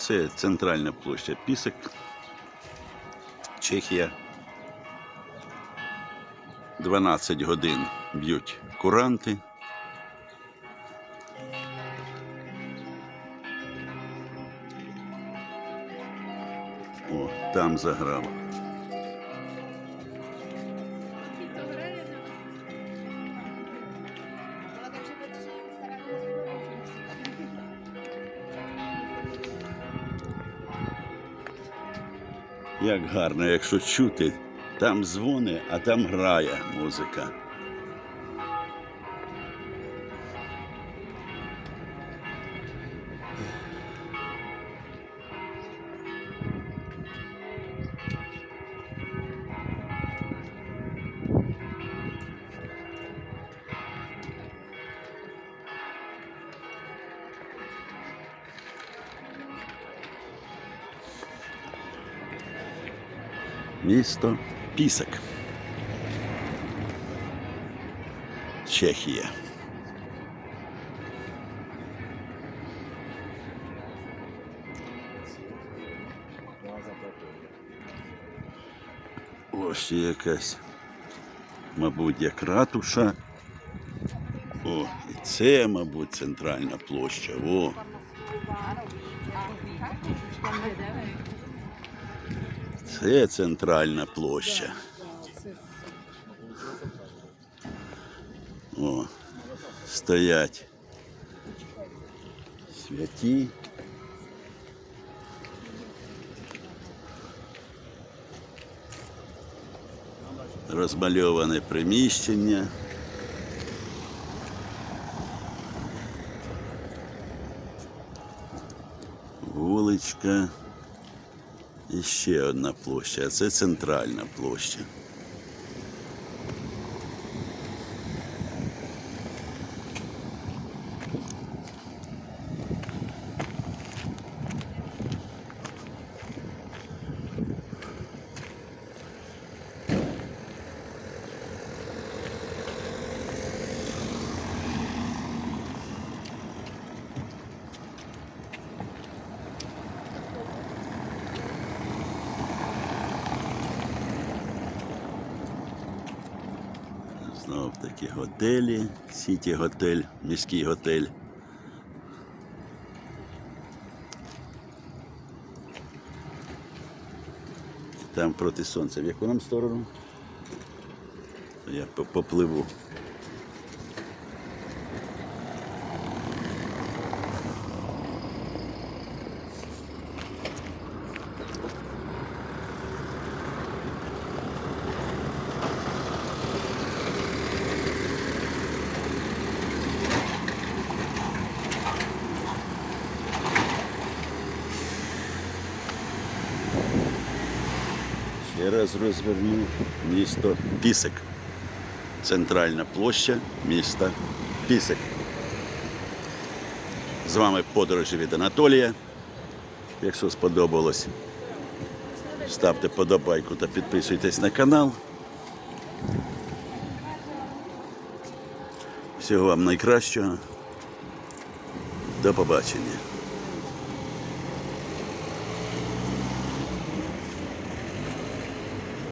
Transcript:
Це центральна площа Пісик, Чехія. 12 годин б'ють куранти. О, там заграв. Як гарно, якщо чути, там дзвони, а там грає музика. Місто Пісок. Чехія. Ось якась, мабуть, як ратуша. О, і це, мабуть, центральна площа. О. Це центральна площа. О, стоять святі. Розмальоване приміщення. Вуличка. І ще одна площа, а це центральна площа. Знов таки готелі, Сіті готель, міський готель. Там проти сонця. В яку нам сторону? Я попливу. Ще раз розверну місто Пісик. Центральна площа міста Пісик. З вами подорожі від Анатолія. Якщо сподобалось, ставте подобайку та підписуйтесь на канал. Всього вам найкращого. До побачення.